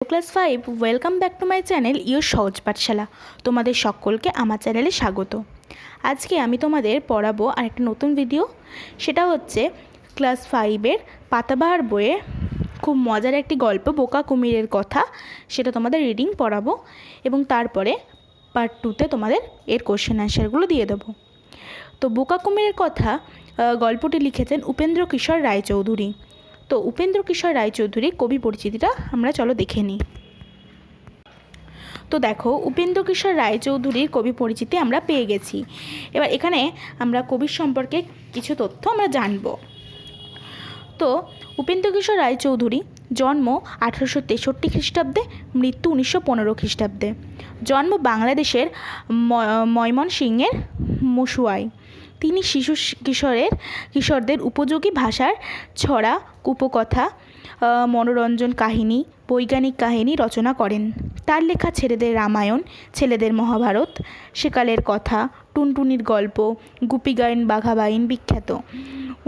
Class five, welcome back to my channel your Sahaj Pathshala. তোমাদের সকলকে আমার চ্যানেলে স্বাগত। আজকে আমি তোমাদের পড়াবো আর একটা নতুন ভিডিও সেটা হচ্ছে ক্লাস ফাইভের পাতাবাহার বইয়ে খুব মজার একটি গল্প, বোকা কুমিরের কথা, সেটা তোমাদের রিডিং পড়াবো এবং তারপরে পার্ট টুতে তোমাদের এর কোশ্চেন অ্যান্সারগুলো দিয়ে দেবো। তো বোকা কুমিরের কথা গল্পটি লিখেছেন উপেন্দ্র কিশোর রায়চৌধুরী। তো উপেন্দ্র কিশোর রায়চৌধুরী কবি পরিচিতিটা আমরা চলো দেখে নিই। তো দেখো, উপেন্দ্র কিশোর রায়চৌধুরীর কবি পরিচিতি আমরা পেয়ে গেছি। এবার এখানে আমরা কবির সম্পর্কে কিছু তথ্য আমরা জানব। তো উপেন্দ্র কিশোর রায়চৌধুরী জন্ম আঠারোশো তেষট্টি খ্রিস্টাব্দে, মৃত্যু উনিশশো পনেরো খ্রিস্টাব্দে। জন্ম বাংলাদেশের ময়মনসিংহের মসুয়ায় তিনি শিশু কিশোরের, কিশোরদের উপযোগী ভাষার ছড়া উপকথা মনোরঞ্জন কাহিনী, বৈজ্ঞানিক কাহিনী রচনা করেন। তার লেখা ছেলেদের রামায়ণ, ছেলেদের মহাভারত, সেকালের কথা, টুনটুনির গল্প গুপি বাঘাবাইন বিখ্যাত।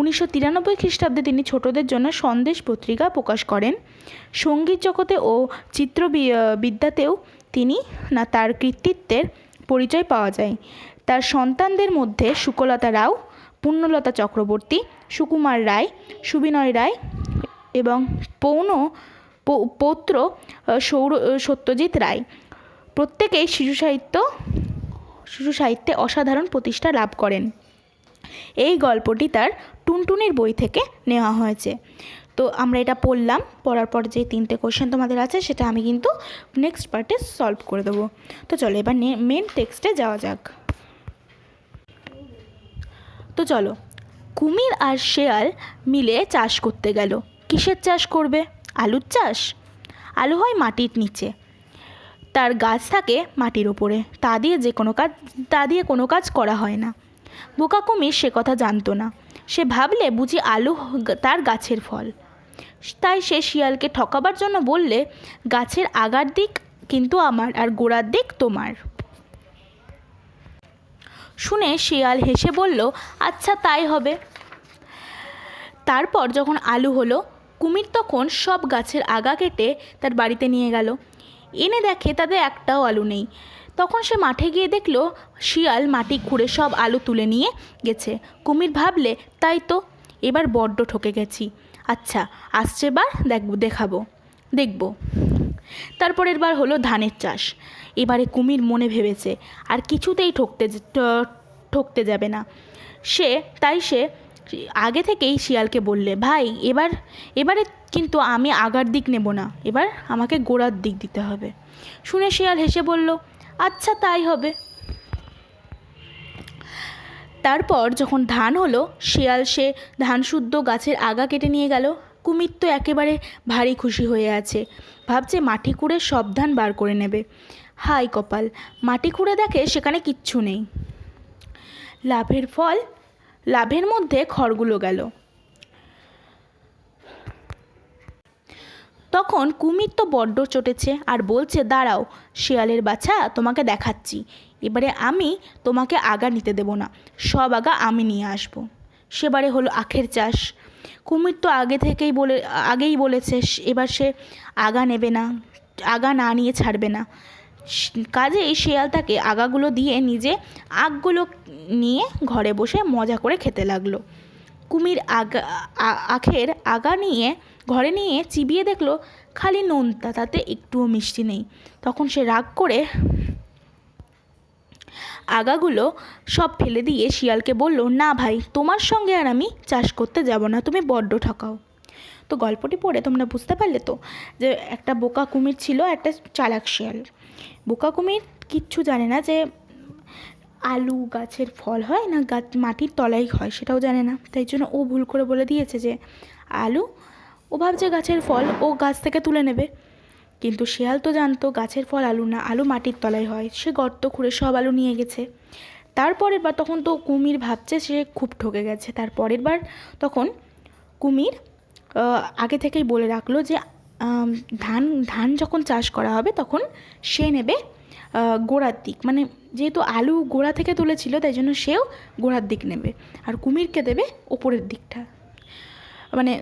উনিশশো তিরানব্বই খ্রিস্টাব্দে তিনি ছোটদের জন্য সন্দেশ পত্রিকা প্রকাশ করেন। সংগীত জগতে ও চিত্র বিদ্যাতেও তিনি না তার কৃতিত্বের পরিচয় পাওয়া যায়। তার সন্তানদের মধ্যে সুকলতা রাও পুণ্যলতা চক্রবর্তী, সুকুমার রায়, সুবিনয় রায় এবং পৌন পৌত্র সৌর সত্যজিৎ রায়। প্রত্যেকেই শিশু সাহিত্য, শিশু সাহিত্যে অসাধারণ প্রতিষ্ঠা লাভ করেন। এই গল্পটি তার টুনটুনির বই থেকে নেওয়া হয়েছে। তো আমরা এটা পড়লাম, পড়ার পর যে তিনটে কোশ্চেন তোমাদের আছে, সেটা আমি কিন্তু নেক্সট পার্টে সলভ করে দেবো। তো চলো এবার মেন টেক্সটে যাওয়া যাক। তো চলো। কুমির আর শেয়াল মিলে চাষ করতে গেল। কিসের চাষ করবে? আলুর চাষ? আলু হয় মাটির নিচে। তার গাছ থাকে মাটির ওপরে। তা দিয়ে যে কোনো কাজ, তা দিয়ে কোনো কাজ করা হয় না। বোকা কুমির সে কথা জানতো না। সে ভাবলে বুঝি আলু তার গাছের ফল। তাই সে শিয়ালকে ঠকাবার জন্য বললে, গাছের আগার দিক কিন্তু আমার আর গোড়ার দিক তোমার। শুনে শিয়াল হেসে বলল আচ্ছা তাই হবে। তারপর যখন আলু হলো, কুমির তখন সব গাছের আগা কেটে তার বাড়িতে নিয়ে গেল। এনে দেখে তাদের একটাও আলু নেই। তখন সে মাঠে গিয়ে দেখল, শিয়াল মাটি খুঁড়ে সব আলু তুলে নিয়ে গেছে। কুমির ভাবলে, তাই তো, এবার বড্ড ঠকে গেছি। আচ্ছা আসছে বার দেখব, দেখাবো। দেখব। তারপরের বার হলো ধানের চাষ। এবারে কুমির মনে ভেবেছে, আর কিছুতেই ঠকতে ঠকতে যাবে না। সে, তাই সে আগে থেকেই শিয়ালকে বললে, ভাই, এবার, এবারে কিন্তু আমি আগার দিক নেব না। এবার আমাকে গোড়ার দিক দিতে হবে। শুনে শিয়াল হেসে বলল আচ্ছা তাই হবে। তারপর যখন ধান হলো, শিয়াল সে ধান শুদ্ধ গাছের আগা কেটে নিয়ে গেল। কুমির তো একেবারে ভারী খুশি হয়ে আছে। ভাবছে মাটি খুঁড়ে সব ধান বার করে নেবে। হাই কপাল, মাটি খুঁড়ে দেখে সেখানে কিচ্ছু নেই। লাভের ফল, লাভের মধ্যে খড়গুলো গেল। তখন কুমির তো বড্ড চটেছে আর বলছে, দাঁড়াও, শিয়ালের বাছা, তোমাকে দেখাচ্ছি। এবারে আমি তোমাকে আগা নিতে দেবো না। সব আগা আমি নিয়ে আসব। সেবারে হলো আখের চাষ। কুমির তো আগে থেকেই বলে, আগেই বলেছে, এবার সে আগা নেবে না, আগা না নিয়ে ছাড়বে না। কাজেই শিয়াল তাকে আগাগুলো দিয়ে নিজে আগগুলো নিয়ে ঘরে বসে মজা করে খেতে লাগল। কুমির আগা আখের আগা নিয়ে ঘরে নিয়ে চিবিয়ে দেখল, খালি নোনতা, তাতে একটুও মিষ্টি নেই। তখন সে রাগ করে আগাগুলো সব ফেলে দিয়ে শিয়ালকে বলল, না ভাই, তোমার সঙ্গে আর আমি চাষ করতে যাব না, তুমি বড্ড ঠকাও। তো গল্পটি পড়ে তোমরা বুঝতে পারলে তো যে একটা বোকা কুমির ছিল, একটা চালাক শিয়াল। বোকা কুমির কিচ্ছু জানে না যে আলু গাছের ফল হয় না গাছ মাটির তলায় হয়, সেটাও জানে না। তাই জন্য ও ভুল করে বলে দিয়েছে যে, আলু, ও ভাবছে গাছের ফল, ও গাছ থেকে তুলে নেবে। কিন্তু শেয়াল তো জানতো গাছের ফল আলু না, আলু মাটির তলায় হয়। সে গর্ত খুঁড়ে সব আলু নিয়ে গেছে। তারপরের বার তখন তো কুমির ভাবছে সে খুব ঠকে গেছে। তারপরের বার তখন কুমির আগে থেকেই বলে রাখল যে ধান ধান যখন চাষ করা হবে তখন সে নেবে গোড়ার দিক। মানে যেহেতু আলু গোড়া থেকে তুলেছিল, তাই জন্য সেও গোড়ার দিক নেবে। আর কুমিরকে দেবে ওপরের দিকটা। মানে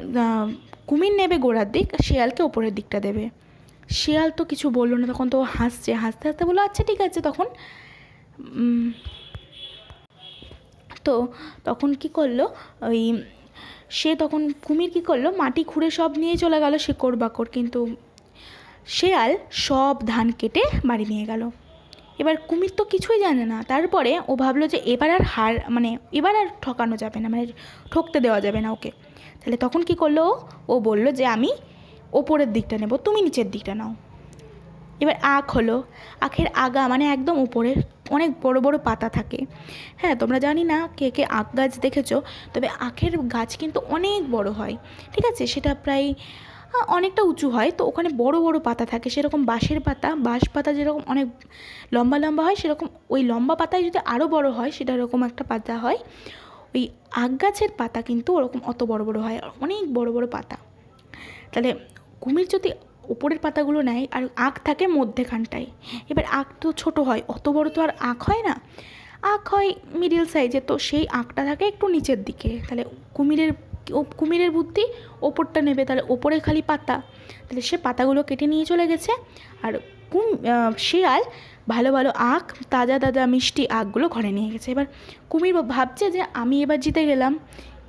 কুমির নেবে গোড়ার দিক, শেয়ালকে ওপরের দিকটা দেবে। শিয়াল তো কিছু বলল না, তখন তো হাসছে, হাসতে হাসতে বলল আচ্ছা ঠিক আছে। তখন তো তখন কি করল, ওই সে তখন কুমির কি করল, মাটি খুঁড়ে সব নিয়ে চলে গেল শেকড় বাকড়, কিন্তু শেয়াল সব ধান কেটে বাড়ি নিয়ে গেল। এবার কুমির তো কিছুই জানে না, তারপরে ও ভাবলো যে এবার আর হার মানে এবার আর ঠকানো যাবে না মানে ঠকতে দেওয়া যাবে না ওকে। তাহলে তখন কি করল ও? ও বলল যে, আমি ওপরের দিকটা নেব, তুমি নিচের দিকটা নাও। এবার আখ হলো, আখের আগা মানে একদম উপরে, অনেক বড় বড় পাতা থাকে। হ্যাঁ তোমরা জানি না কে কে আখ গাছ দেখেছ, তবে আখের গাছ কিন্তু অনেক বড় হয়, ঠিক আছে? সেটা প্রায় অনেকটা উঁচু হয়, তো ওখানে বড় বড় পাতা থাকে, সেরকম বাঁশের পাতা, বাঁশ পাতা যেরকম অনেক লম্বা লম্বা হয়, সেরকম ওই লম্বা পাতায় যদি আরও বড় হয়, সেটা এরকম একটা পাতা হয়। ওই আখ গাছের পাতা কিন্তু ওরকম অত বড় বড় হয়, অনেক বড় বড় পাতা। তাহলে কুমির যদি উপরের পাতাগুলো নেয় আর আখ থাকে মধ্যেখানটায়, এবার আখ তো ছোট হয়, অত বড় তো আর আখ হয় না। আখ হয় মিডিল সাইজে তো সেই আখটা থাকে একটু নিচের দিকে। তাহলে কুমিরের কুমিরের বুদ্ধি ওপরটা নেবে, তাহলে ওপরে খালি পাতা। তাহলে সে পাতাগুলো কেটে নিয়ে চলে গেছে। আর কুম শিয়াল ভালো ভালো আখ, তাজা তাজা মিষ্টি আখগুলো ঘরে নিয়ে গেছে। এবার কুমির ভাবছে যে আমি এবার জিতে গেলাম।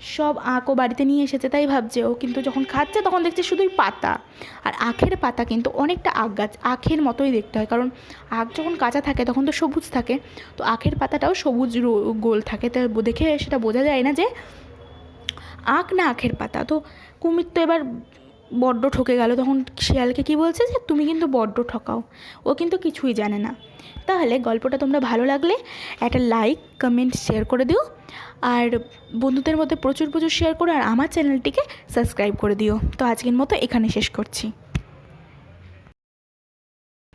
সব আঁকও বাড়িতে নিয়ে এসেছে, তাই ভাবছে ও। কিন্তু যখন খাচ্ছে, তখন দেখছে শুধুই পাতা। আর আখের পাতা কিন্তু অনেকটা আখ গাছ, আখের মতোই দেখতে হয়। কারণ আখ যখন কাঁচা থাকে, তখন তো সবুজ থাকে। তো আখের পাতাটাও সবুজ গোল থাকে। তো দেখে সেটা বোঝা যায় না যে আখ না আখের পাতা। তো কুমির তো এবার বড্ড ঠকে গেল। তখন শিয়ালকে কি বলছে যে, তুমি কিন্তু বড্ড ঠকাও। ও কিন্তু কিছুই জানে না। তাহলে গল্পটা তোমরা ভালো লাগলে একটা লাইক কমেন্ট শেয়ার করে দিও। আর বন্ধুদের মধ্যে প্রচুর প্রচুর শেয়ার করো। আর আমার চ্যানেলটিকে সাবস্ক্রাইব করে দিও। তো আজকের মতো এখানে শেষ করছি।